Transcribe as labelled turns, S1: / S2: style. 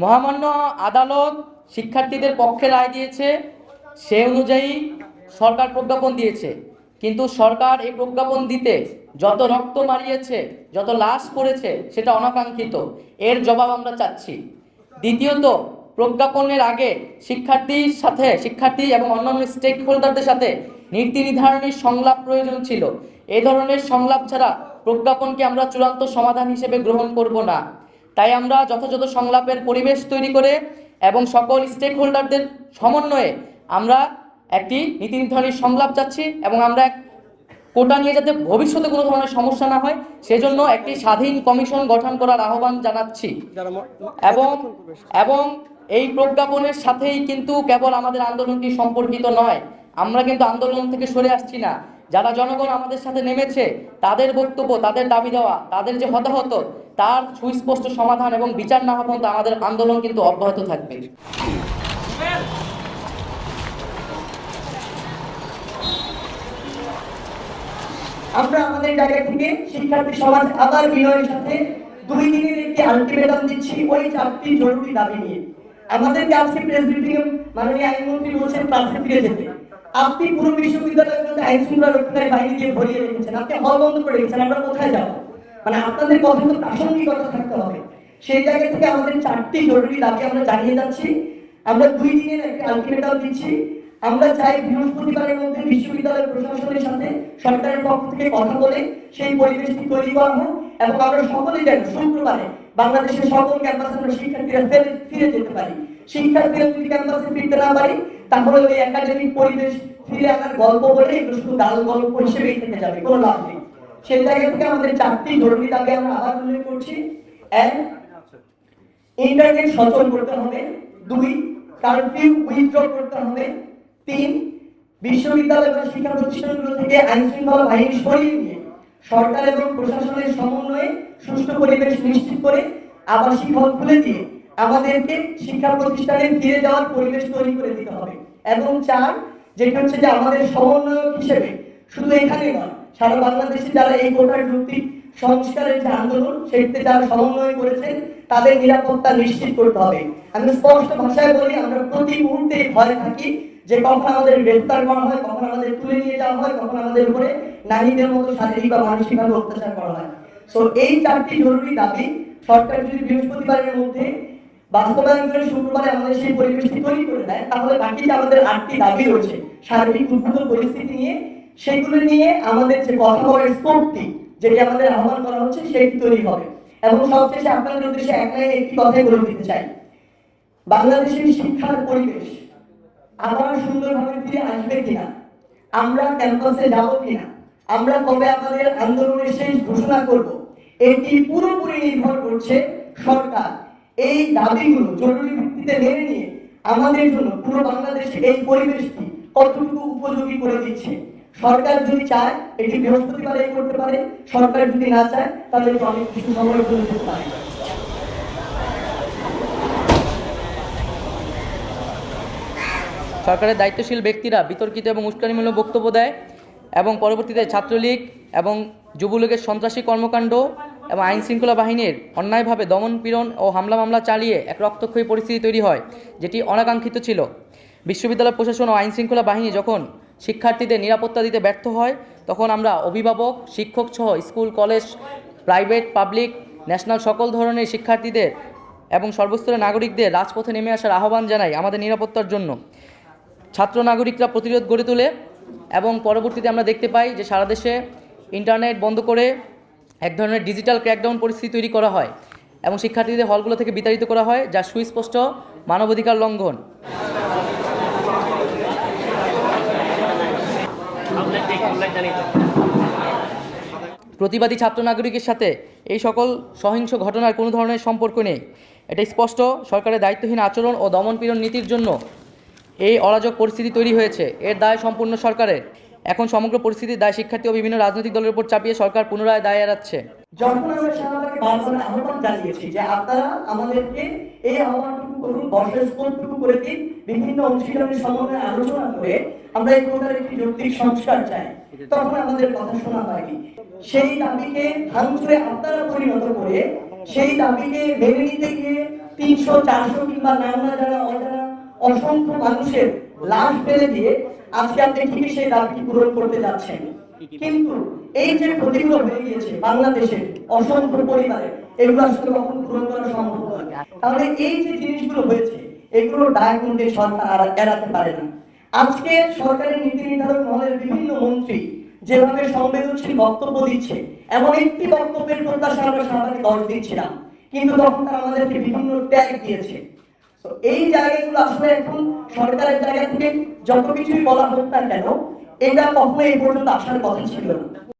S1: মহামান্য আদালত শিক্ষার্থীদের পক্ষে রায় দিয়েছে, সে অনুযায়ী সরকার প্রজ্ঞাপন দিয়েছে। কিন্তু সরকার এই প্রজ্ঞাপন দিতে যত রক্ত মারিয়েছে, যত লাশ পড়েছে, সেটা অনাকাঙ্ক্ষিত। এর জবাব আমরা চাচ্ছি। দ্বিতীয়ত, প্রজ্ঞাপনের আগে শিক্ষার্থীর সাথে, শিক্ষার্থী এবং অন্যান্য স্টেক হোল্ডারদের সাথে নীতি নির্ধারণের সংলাপ প্রয়োজন ছিল। এ ধরনের সংলাপ ছাড়া প্রজ্ঞাপনকে আমরা চূড়ান্ত সমাধান হিসেবে গ্রহণ করব না। তাই আমরা যথাযথ সংলাপের পরিবেশ তৈরি করে এবং সকল স্টেক হোল্ডারদের সমন্বয়ে আমরা একটি নীতি নির্ধারণী সংলাপ চাচ্ছি এবং আমরা এক কোটা নিয়ে যাতে ভবিষ্যতে কোনো ধরনের সমস্যা না হয় সেজন্য একটি স্বাধীন কমিশন গঠন করার আহ্বান জানাচ্ছি। এবং এবং এই প্রজ্ঞাপনের সাথেই কিন্তু কেবল আমাদের আন্দোলনটি সম্পর্কিত নয় আমরা কিন্তু আন্দোলন থেকে সরে আসছি না। যারা জনগণ আমাদের সাথে নেমেছে, তাদের বক্তব্য, তাদের দাবি দেওয়া, তাদের যে হতাহত, তার সুস্পষ্ট সমাধান এবং বিচার না হওয়া পর্যন্ত আমাদের আন্দোলন কিন্তু অব্যাহত থাকবে।
S2: আমরা আমাদের জায়গা থেকে শিক্ষার্থী সমাজ আবার বিনয়ের সাথে দুই দিনের একটি আলটিমেটাম দিচ্ছি, ওই চারটি জরুরি দাবি নিয়ে। আমাদেরকে আজকে প্রেস ব্রিফিং মাননীয় আইনমন্ত্রী বলছেন ক্লাসে ফিরে যেতে। আপনি পুরো বিশ্ববিদ্যালয়ের মধ্যে আইন শৃঙ্খলা রক্ষাকারী বাহিনী দিয়ে ভরিয়ে রেখেছেন, আপনি হল বন্ধ করে রেখেছেন, আমরা কোথায় যাব? মানে আপনাদের কথা তো প্রাসঙ্গিকতা থাকতে হবে। সেই জায়গা থেকে আমাদের চারটি জরুরি দাবি আমরা জানিয়ে যাচ্ছি। আমরা দুই দিনের একটা আলটিমেটাম দিচ্ছি। আমরা চাই বৃহস্পতিবারের মধ্যে বিশ্ববিদ্যালয় প্রশাসনের সাথে সরকারের পক্ষ থেকে কথা বলে সেই পরিবেশটি তৈরি করা হোক এবং আমরা সকলে যেন শুক্রবারে বাংলাদেশের সকল ক্যাম্পাসে আমরা শিক্ষার্থীরা ফিরে যেতে পারি। করতে হবে। তিন, বিশ্ববিদ্যালয় বা শিক্ষা প্রতিষ্ঠানগুলো থেকে আইন সরিয়ে নিয়ে সরকার এবং প্রশাসনের সমন্বয়ে সুষ্ঠু পরিবেশ নিশ্চিত করে আবাসিক হল খুলে দিয়ে আমাদেরকে শিক্ষা প্রতিষ্ঠানে ফিরে যাওয়ার পরিবেশ তৈরি করে দিতে হবে। এবং চার, যেটা হচ্ছে যে আমাদের সমন্বয়ক হিসেবে শুধু এখানে নয়, সারা বাংলাদেশে যারা এই কোটার যুক্তি সংস্কারের যে আন্দোলন সেটিতে যারা সমন্বয় করেছেন, তাদের নিরাপত্তা নিশ্চিত করতে হবে। আমি স্পষ্ট ভাষায় বলি, আমরা প্রতি মুহূর্তে ভয় থাকি যে কখন আমাদের গ্রেফতার করা হয়, কখন আমাদের তুলে নিয়ে যাওয়া হয়, কখন আমাদের উপরে নারীদের মতো শারীরিক বা মানসিকভাবে অত্যাচার করা হয়। সো এই চারটি জরুরি দাবি, সরকার যদি বৃহস্পতিবারের মধ্যে বাস্তবায়ন করে শুক্রবারে আমাদের সেই পরিবেশটি তৈরি করে দেয়। তাহলে বাকি যে আমাদের আটটি দাবি রয়েছে। সার্বিক উদ্ভূত পরিস্থিতি নিয়ে, সেগুলো নিয়ে আমাদের যে কথা বলার স্কোপটি যেটি আমাদের আহ্বান করা হচ্ছে সেটি তৈরি হবে। এবং সবশেষে আপনাদের উদ্দেশ্যে এক লাইনে একটি কথাই বলে দিতে চাই। বাংলাদেশের শিক্ষার পরিবেশ আবার সুন্দরভাবে ফিরে আসবে কিনা? আমরা ক্যাম্পাসে যাব কিনা? আমরা কবে আমাদের আন্দোলনের শেষ ঘোষণা করব? এটি পুরোপুরি নির্ভর করছে সরকার। এই দাবিগুলো জরুরি ভিত্তিতে মেনে নিয়ে আমাদের জন্য পুরো বাংলাদেশে এই পরিবেশটি কতটুকু উপযোগী করে দিচ্ছে? সরকার যদি চায়, এটি বৃহস্পতিবারে করতে পারে। সরকার যদি না চায়, তাহলে অনেক কিছু সময় করে দিতে পারে
S1: সরকারের দায়িত্বশীল ব্যক্তিরা বিতর্কিত এবং উস্কানিমূলক বক্তব্য দেয় এবং পরবর্তীতে ছাত্রলীগ এবং যুবলীগের সন্ত্রাসী কর্মকাণ্ড এবং আইন শৃঙ্খলা বাহিনীর অন্যায়ভাবে দমন, পীড়ন ও হামলা মামলা চালিয়ে এক রক্তক্ষয়ী পরিস্থিতি তৈরি হয়, যেটি অনাকাঙ্ক্ষিত ছিল। বিশ্ববিদ্যালয় প্রশাসন ও আইন শৃঙ্খলা বাহিনী যখন শিক্ষার্থীদের নিরাপত্তা দিতে ব্যর্থ হয়, তখন আমরা অভিভাবক, শিক্ষক সহ school, college, private, public, national সকল ধরনের শিক্ষার্থীদের এবং সর্বস্তরের নাগরিকদের রাজপথে নেমে আসার আহ্বান জানাই আমাদের নিরাপত্তার জন্য। ছাত্র নাগরিকরা প্রতিরোধ গড়ে তোলে এবং পরবর্তীতে আমরা দেখতে পাই যে সারা দেশে ইন্টারনেট বন্ধ করে এক ধরনের ডিজিটাল ক্র্যাকডাউন পরিস্থিতি তৈরি করা হয় এবং শিক্ষার্থীদের হলগুলো থেকে বিতাড়িত করা হয়, যা সুস্পষ্ট মানবাধিকার লঙ্ঘন। প্রতিবাদী ছাত্র নাগরিকের সাথে এই সকল সহিংস ঘটনার কোনো ধরনের সম্পর্ক নেই। এটা স্পষ্ট, সরকারের দায়িত্বহীন আচরণ ও দমনপীড়ন নীতির জন্য এই অরাজক পরিস্থিতি তৈরি হয়েছে। এর দায় সম্পূর্ণ সরকারের। এখন সমগ্র পরিস্থিতির দায় শিক্ষার্থী ও বিভিন্ন রাজনৈতিক দলের উপর চাপিয়ে সরকার পুনরায় দায় এড়াচ্ছে।
S2: যখন আমরা সেনাবাহিনীকে বারবার আহ্বান জানিয়েছি যে আপনারা আমাদেরকে এই আহ্বানটুকু করুন, বর্ষের করে দিন, বিভিন্ন অংশীদারের সমন্বয়ে আলোচনা করে আমরা এই কোটার একটি যৌক্তিক সংস্কার চাই। তখন আমাদের কথা শোনা হয়নি। সেই দাবিকে ভাঙচুরে আপনারা পরিণত করে সেই দাবিকে মেনে নিতে গিয়ে তিনশো, চারশো কিংবা নানা জানা অজানা অসংখ্য মানুষের লাশ ফেলে দিয়ে আজকে আপনি ঠিকই সেই দাবিটি পূরণ করতে যাচ্ছেন। কিন্তু এই যে ক্ষতিগুলো হয়ে গিয়েছে বাংলাদেশে অসংখ্য পরিবারে, এগুলো আসলে কখনো পূরণ করা সম্ভব নয়। তাহলে এই যে জিনিসগুলো হয়েছে, এগুলো দায় সরকার এড়াতে পারে না। আজকে সরকারের নীতি নির্ধারক মহলের বিভিন্ন মন্ত্রী যেভাবে সংবেদনশীল বক্তব্য দিচ্ছে, এমন একটি বক্তব্যের প্রত্যাশা আমরা সামনে দশ দিচ্ছিলাম। কিন্তু তখন তারা আমাদেরকে বিভিন্ন ট্যাগ দিয়েছে। এই জায়গাগুলো আসলে এখন সরকারের জায়গা থেকে যত কিছুই বলা হোক না কেন, এটা কখনো এই পর্যন্ত আসার কথা ছিল না।